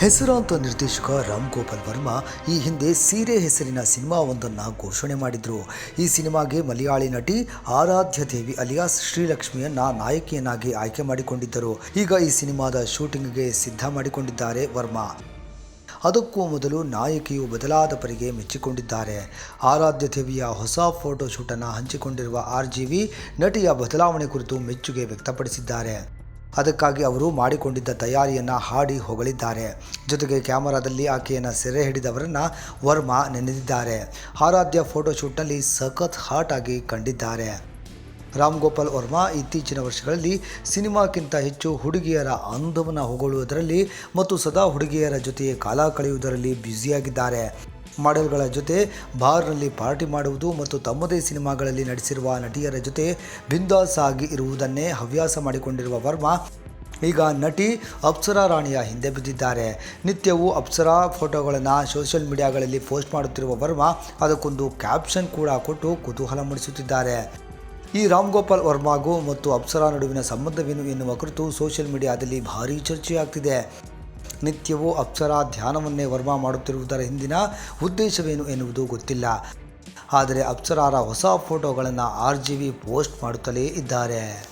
ಹೆಸರಾಂತ ನಿರ್ದೇಶಕ ರಾಮ್ ಗೋಪಾಲ್ ವರ್ಮಾ ಈ ಹಿಂದೆ ಸೀರೆ ಹೆಸರಿನ ಸಿನಿಮಾವೊಂದನ್ನು ಘೋಷಣೆ ಮಾಡಿದರು. ಈ ಸಿನಿಮಾಗೆ ಮಲಯಾಳಿ ನಟಿ ಆರಾಧ್ಯ ದೇವಿ ಅಲಿಯಾಸ್ ಶ್ರೀಲಕ್ಷ್ಮಿಯನ್ನ ನಾಯಕಿಯನ್ನಾಗಿ ಆಯ್ಕೆ ಮಾಡಿಕೊಂಡಿದ್ದರು. ಈಗ ಈ ಸಿನಿಮಾದ ಶೂಟಿಂಗ್ಗೆ ಸಿದ್ಧ ಮಾಡಿಕೊಂಡಿದ್ದಾರೆ ವರ್ಮಾ. ಅದಕ್ಕೂ ಮೊದಲು ನಾಯಕಿಯು ಬದಲಾದ ಪರಿಗೆ ಮೆಚ್ಚಿಕೊಂಡಿದ್ದಾರೆ. ಆರಾಧ್ಯ ದೇವಿಯ ಹೊಸ ಫೋಟೋ ಶೂಟನ್ನು ಹಂಚಿಕೊಂಡಿರುವ ಆರ್ ಜಿ ವಿ ನಟಿಯ ಬದಲಾವಣೆ ಕುರಿತು ಮೆಚ್ಚುಗೆ ವ್ಯಕ್ತಪಡಿಸಿದ್ದಾರೆ. ಅದಕ್ಕಾಗಿ ಅವರು ಮಾಡಿಕೊಂಡಿದ್ದ ತಯಾರಿಯನ್ನು ಹಾಡಿ ಹೊಗಳಿದ್ದಾರೆ. ಜೊತೆಗೆ ಕ್ಯಾಮರಾದಲ್ಲಿ ಆಕೆಯನ್ನು ಸೆರೆ ಹಿಡಿದವರನ್ನು ವರ್ಮಾ ನೆನೆದಿದ್ದಾರೆ. ಆರಾಧ್ಯ ಫೋಟೋಶೂಟ್ನಲ್ಲಿ ಸಖತ್ ಹಾಟ್ ಆಗಿ ಕಂಡಿದ್ದಾರೆ. ರಾಮ್ ಗೋಪಾಲ್ ವರ್ಮಾ ಇತ್ತೀಚಿನ ವರ್ಷಗಳಲ್ಲಿ ಸಿನಿಮಾಕ್ಕಿಂತ ಹೆಚ್ಚು ಹುಡುಗಿಯರ ಅಂದವನ್ನು ಹೊಗಳುವುದರಲ್ಲಿ ಮತ್ತು ಸದಾ ಹುಡುಗಿಯರ ಜೊತೆಗೆ ಕಾಲ ಕಳೆಯುವುದರಲ್ಲಿ ಬ್ಯುಸಿಯಾಗಿದ್ದಾರೆ. ಮಾಡೆಲ್ಗಳ ಜೊತೆ ಬಾರ್ನಲ್ಲಿ ಪಾರ್ಟಿ ಮಾಡುವುದು ಮತ್ತು ತಮ್ಮದೇ ಸಿನಿಮಾಗಳಲ್ಲಿ ನಟಿಸಿರುವ ನಟಿಯರ ಜೊತೆ ಬಿಂದಾಸ್ ಆಗಿ ಇರುವುದನ್ನೇ ಹವ್ಯಾಸ ಮಾಡಿಕೊಂಡಿರುವ ವರ್ಮಾ, ಈಗ ನಟಿ ಅಪ್ಸರಾ ರಾಣಿಯ ಹಿಂದೆ ಬಿದ್ದಿದ್ದಾರೆ. ನಿತ್ಯವೂ ಅಪ್ಸರಾ ಫೋಟೋಗಳನ್ನು ಸೋಷಿಯಲ್ ಮೀಡಿಯಾಗಳಲ್ಲಿ ಪೋಸ್ಟ್ ಮಾಡುತ್ತಿರುವ ವರ್ಮಾ, ಅದಕ್ಕೊಂದು ಕ್ಯಾಪ್ಷನ್ ಕೂಡ ಕೊಟ್ಟು ಕುತೂಹಲ ಮೂಡಿಸುತ್ತಿದ್ದಾರೆ. ಈ ರಾಮ್ ಗೋಪಾಲ್ ವರ್ಮಾಗೂ ಮತ್ತು ಅಪ್ಸರಾ ನಡುವಿನ ಸಂಬಂಧವೇನು ಎನ್ನುವ ಕುರಿತು ಸೋಷಿಯಲ್ ಮೀಡಿಯಾದಲ್ಲಿ ಭಾರೀ ಚರ್ಚೆಯಾಗ್ತಿದೆ. ನಿತ್ಯವೂ ಅಪ್ಸರಾ ಧ್ಯಾನವನ್ನೇ ವರ್ಮಾ ಮಾಡುತ್ತಿರುವುದರ ಹಿಂದಿನ ಉದ್ದೇಶವೇನು ಎನ್ನುವುದು ಗೊತ್ತಿಲ್ಲ. ಆದರೆ ಅಪ್ಸರಾರ ಹೊಸ ಫೋಟೋಗಳನ್ನು ಆರ್ ಜಿ ವಿ ಪೋಸ್ಟ್ ಮಾಡುತ್ತಲೇ ಇದ್ದಾರೆ.